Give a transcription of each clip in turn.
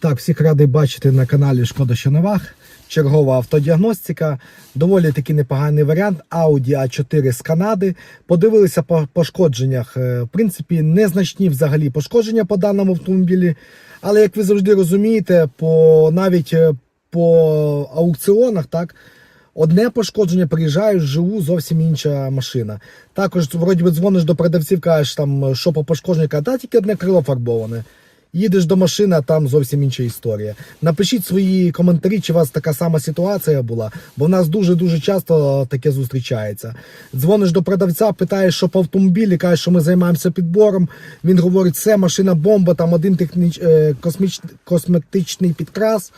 Так, всіх радий бачити на каналі Шкода Щоновах. Чергова автодіагностика. Доволі таки непоганий варіант. Audi A4 з Канади. Подивилися по пошкодженнях. Е, В принципі, незначні взагалі пошкодження по даному автомобілі. Але як ви завжди розумієте, по навіть е, по аукціонах, так. Одне пошкодження приїжджаєш, живу, зовсім інша машина. Також, вроді би, дзвониш до продавців, кажеш, там, що по пошкодженню, кажуть, та тільки одне крило фарбоване. Їдеш до машини, а там зовсім інша історія. Напишіть свої коментарі, чи у вас така сама ситуація була, бо в нас дуже-дуже часто таке зустрічається. Дзвониш до продавця, питаєш, що по автомобілі, кажеш, що ми займаємося підбором. Він говорить, це машина бомба, там один техніч... е, косміч... косметичний підкрас.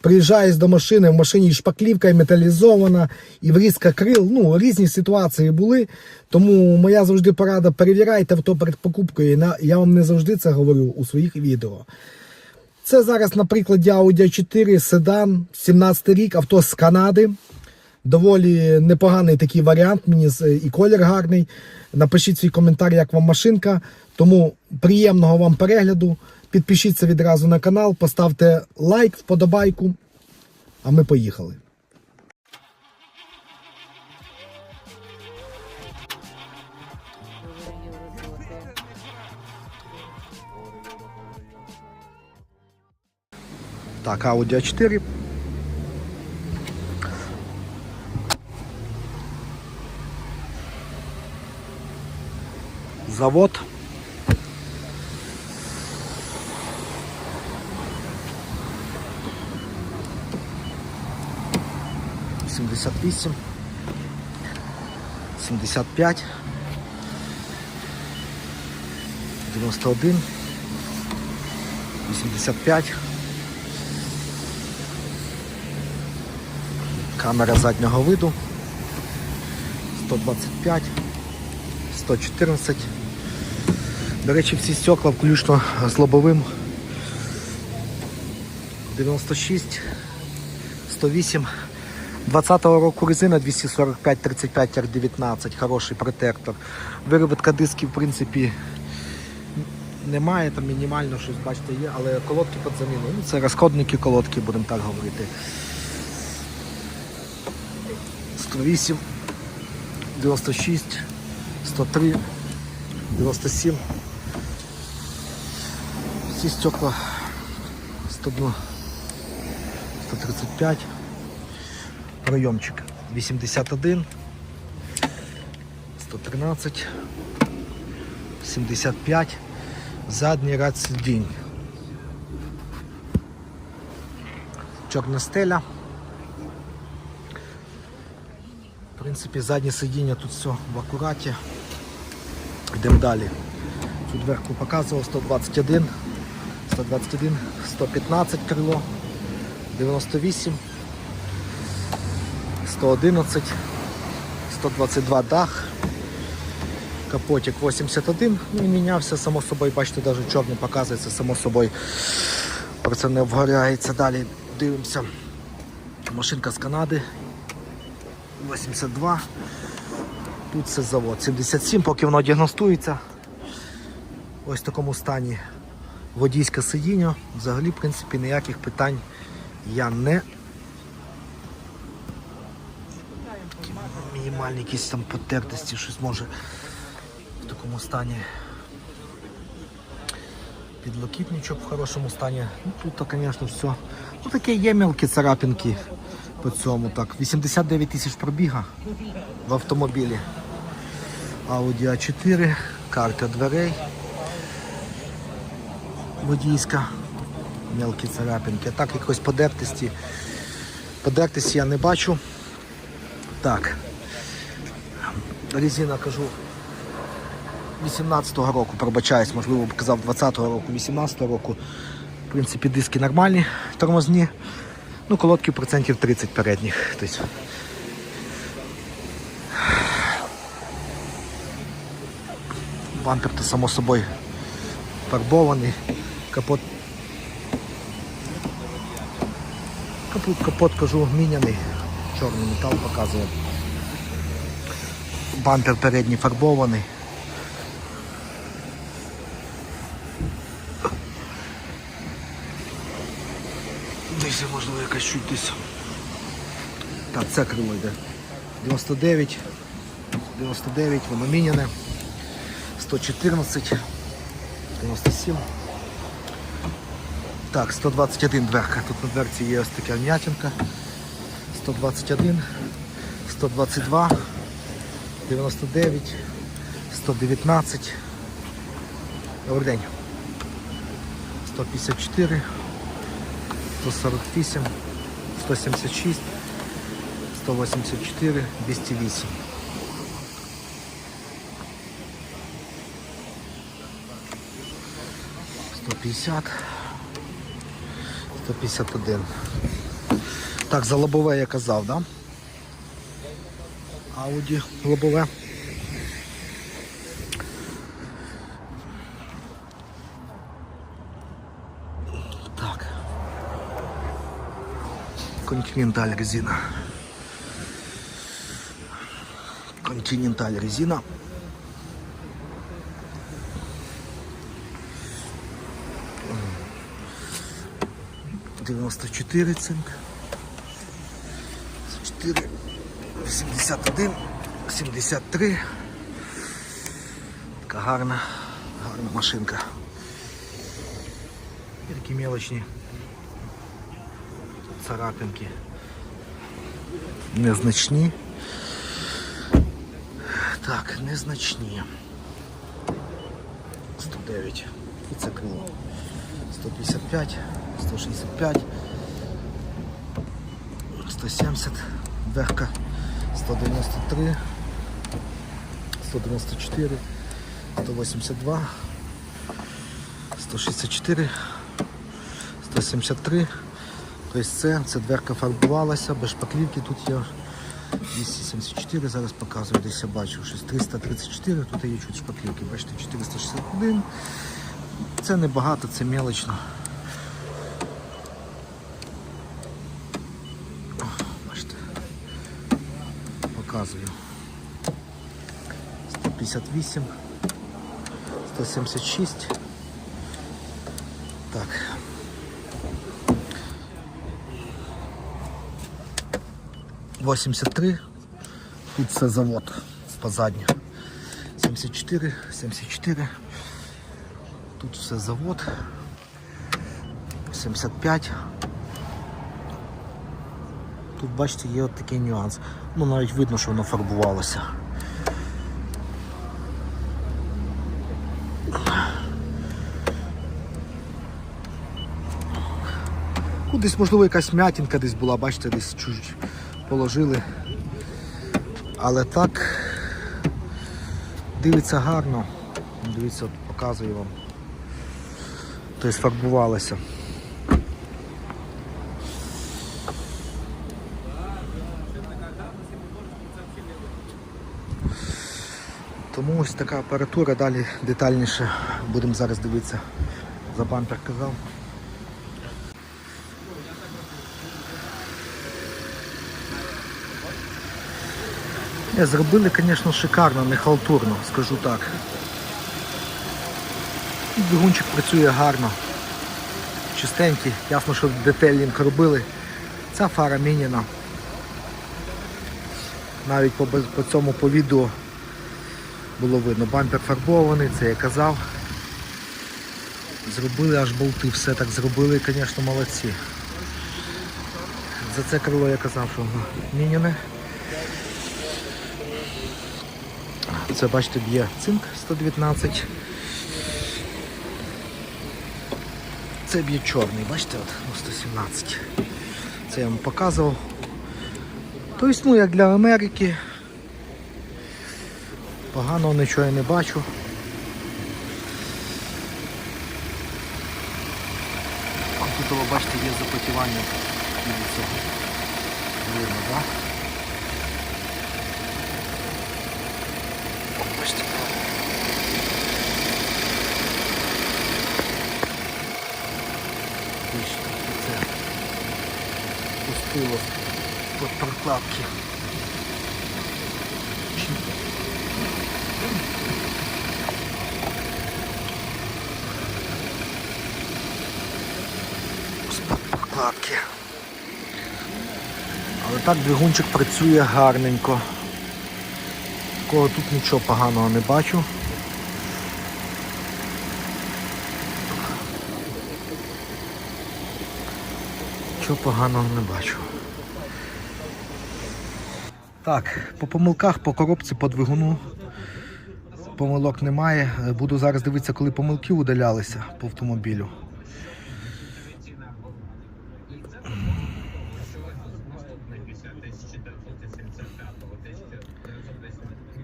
Приїжджаєш до машини, в машині шпаклівка і металізована, і врізка крил. Ну, різні ситуації були. Тому моя завжди порада перевіряйте авто перед покупкою. Я вам не завжди це говорю у своїх відео. Це зараз на прикладі Audi 4 седан, 17 рік, авто з Канади. Доволі непоганий такий варіант. Мені і колір гарний. Напишіть свій коментар, як вам машинка. Тому приємного вам перегляду. Підпишіться відразу на канал, поставте лайк, вподобайку. А ми поїхали. Так, Audi A4. Завод. Сімдесят вісім. Сімдесят п'ять. Дев'яносто один. Вісімдесят п'ять. Камера заднього виду 125, 114. До речі, всі стекла включно з лобовим 96, 108. 20-го року резина 245 35 R19, хороший протектор. Виробітка дисків, в принципі, немає, там мінімально щось, бачите, є, але колодки під заміну. Ну, це розходники колодки, будемо так говорити. 108, 96, 103, 97. Всі стекла 102, 135. Пройомчик 81, 113, 75. Задній ряд сидінь. Чорна стеля. В принципі, заднє сидіння тут все в акураті. Йдемо далі. Цю дверку показував 121, 121, 115 крило, 98, 111, 122 дах, капотик 81, ну і мінявся, само собою, бачите, навіть чорний показується, само собою. Про це не обгоряється. Далі дивимося. Машинка з Канади. 82. Тут це завод. 77, поки воно діагностується. Ось в такому стані водійське сидіння. Взагалі, в принципі, ніяких питань я не. Такі мінімальні якісь там потертості, щось може в такому стані. Підлокітничок в хорошому стані. Ну, тут, звісно, все. Ну, таке є мелкі царапинки по цьому. Так, 89 тисяч пробіга в автомобілі. Audi A4, карта дверей. Водійська. Мелкі царапинки. Так, якось подертості. Подертості я не бачу. Так. Резина кажу. 18-го року, пробачаюсь, можливо, б казав 20-го року, 18-го року. В принципі, диски нормальні, тормозні. Ну, колодки процентів 30 передніх. Тобто. Бампер то само собою фарбований. Капот. Капот, капот кажу, міняний. Чорний метал показує. Бампер передній фарбований. Десь можливо якась чуть десь. Так, це крило йде. 99, 99, воно міняне. 114, 97. Так, 121 дверка. Тут на дверці є ось така м'ятинка. 121, 122, 99, 119. Добрий день. 154, 148, 176, 184, 208. Сто п'ятдесят, сто п'ятдесят один. Так, за лобове я казав, да? Ауди лобовая. Так. Континенталь резина. Континенталь резина. Дев'яносто четыре цинк. Четыре. 71, 73. Така гарна, гарна машинка. І такі мелочні царапинки. Незначні. Так, незначні. 109. І це крило. 155, 165, 170, верка. 193, 194, 182, 164, 173. Тобто це, це дверка фарбувалася, без шпаклівки тут є 274, зараз показую, десь я бачу, щось 334, тут є чуть шпаклівки, бачите, 461. Це небагато, це мелочно. Показую. 158, 176. Так. Восемьдесят три. Тут це завод позадню. 74, 74. Тут все завод. 75. Тут, бачите, є от такий нюанс. Ну навіть видно, що воно фарбувалося. Кудись, можливо, якась м'ятінка десь була, бачите, десь чуть положили. Але так дивиться гарно. Дивіться, показую вам. Тобто фарбувалося. Тому ось така апаратура, далі детальніше будемо зараз дивитися. За бампер казав. Не, зробили, звісно, шикарно, не халтурно, скажу так. І Двигунчик працює гарно, чистенький, ясно, що детелінг робили. Ця фара міняна. Навіть по, по цьому по відео було видно. Бампер фарбований, це я казав. Зробили аж болти, все так зробили, звісно, молодці. За це крило я казав, що воно міняне. Це бачите, б'є цинк 119. Це б'є чорний, бачите, от, ну, 117. Це я вам показував. Тобто, ну, як для Америки. Поганого нічого я не бачу. Тут, ви бачите, є запотівання від цього. Видно, так? Бачите. Це пустило под прокладки. Прокладки. Але так двигунчик працює гарненько. Такого тут нічого поганого не бачу. Нічого поганого не бачу. Так, по помилках, по коробці, по двигуну. Помилок немає. Буду зараз дивитися, коли помилки удалялися по автомобілю.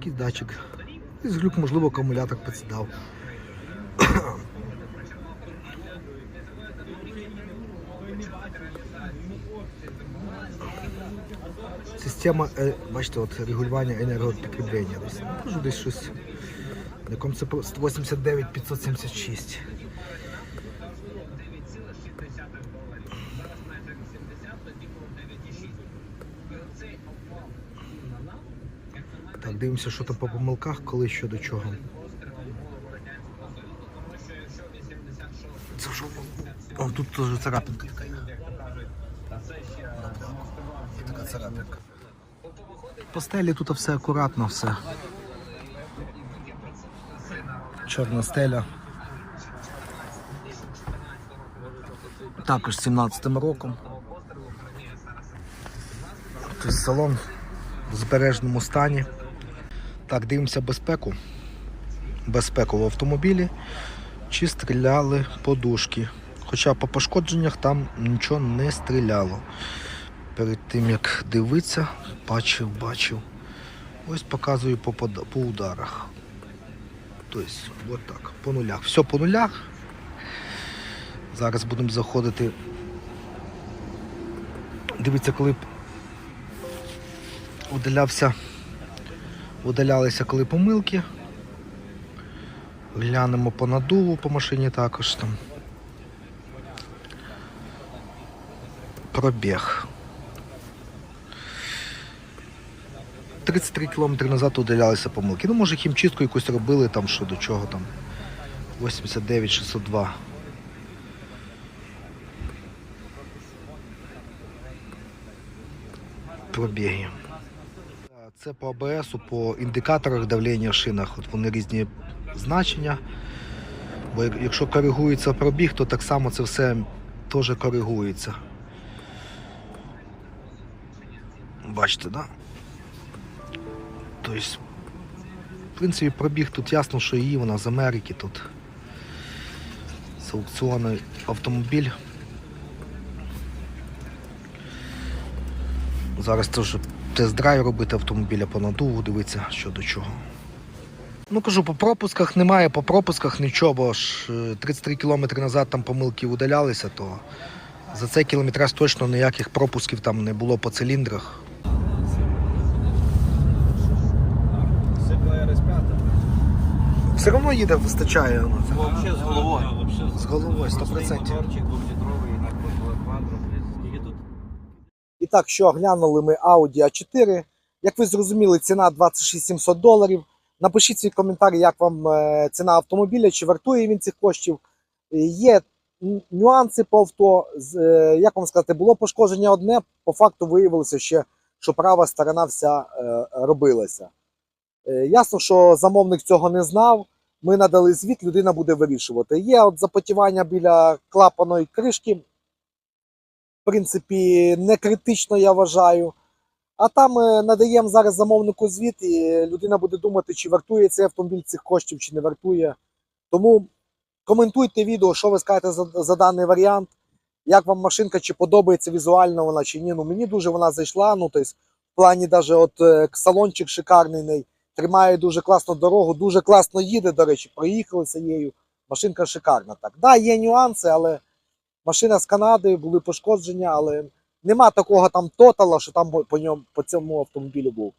Якийсь датчик. Якийсь глюк, можливо, акумулятор підсідав. Система, е, бачите, от регулювання енергопотреблення. Можу десь щось. Якому це 189 576. Так, дивимося, що там по помилках, коли що до чого. Це що? О, тут теж царапинка така. царапинка. По стелі тут все акуратно, все. Чорна стеля. Також 17-м роком. Тобто салон в збережному стані. Так, дивимося безпеку. Безпеку в автомобілі. Чи стріляли подушки. Хоча по пошкодженнях там нічого не стріляло. Перед тим як дивитися, бачив, бачив. Ось показую по, по ударах. Тобто, от так, по нулях. Все по нулях. Зараз будемо заходити. Дивіться, коли б удалявся, удалялися коли помилки. Глянемо по надуву по машині також там. Пробіг. 33 км назад удалялися помилки. Ну, може, хімчистку якусь робили там, що до чого там. 89 602. Пробіги. Це по АБС, по індикаторах давлення в шинах. От вони різні значення. Бо якщо коригується пробіг, то так само це все теж коригується. Бачите, да? Тобто, в принципі, пробіг тут ясно, що її вона з Америки тут. З аукціону автомобіль. Зараз теж тест-драйв робити автомобіля по надуву, дивитися, що до чого. Ну кажу, по пропусках немає, по пропусках нічого, бо ж е, 33 кілометри назад там помилки удалялися, то за цей кілометраж точно ніяких пропусків там не було по циліндрах. Сипла РС-5. Все одно їде, вистачає. ну, це Вообще з головою. З головою, 100%. Моторчик двохлітровий на квадро. Скільки тут? І так, що оглянули ми Audi A4. Як ви зрозуміли, ціна 26 700 доларів. Напишіть свій коментар, як вам е, ціна автомобіля, чи вартує він цих коштів. Е, Є нюанси по авто. Е, Як вам сказати, було пошкодження одне, по факту виявилося ще, що права сторона вся робилася. Ясно, що замовник цього не знав. Ми надали звіт, людина буде вирішувати. Є от запотівання біля клапаної кришки. Принципі, не критично, я вважаю. А там е, надаємо зараз замовнику звіт, і людина буде думати, чи вартує цей автомобіль цих коштів, чи не вартує. Тому коментуйте відео, що ви скажете за, за даний варіант. Як вам машинка, чи подобається візуально вона, чи ні. Ну мені дуже вона зайшла. Ну, тобто, в плані даже от е, салончик шикарний, тримає дуже класно дорогу, дуже класно їде, до речі, проїхалися її. Машинка шикарна. Так, да, є нюанси, але машина з Канади, були пошкодження, але нема такого там тотала, що там по ньому по цьому автомобілю був.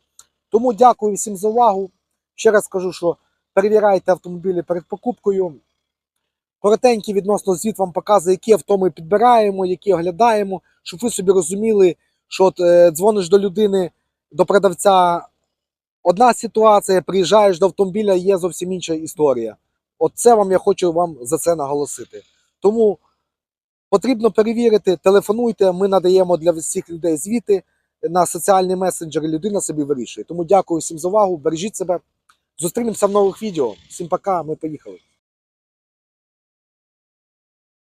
Тому дякую всім за увагу. Ще раз скажу, що перевіряйте автомобілі перед покупкою. Коротенький відносно звіт вам показує, які авто ми підбираємо, які оглядаємо, щоб ви собі розуміли, що от, е, дзвониш до людини, до продавця. Одна ситуація, приїжджаєш до автомобіля, є зовсім інша історія. От це вам я хочу вам за це наголосити. Тому Потрібно перевірити, телефонуйте. Ми надаємо для всіх людей звіти на соціальні месенджери. Людина собі вирішує. Тому дякую всім за увагу. Бережіть себе. Зустрінемося в нових відео. Всім пока. Ми поїхали.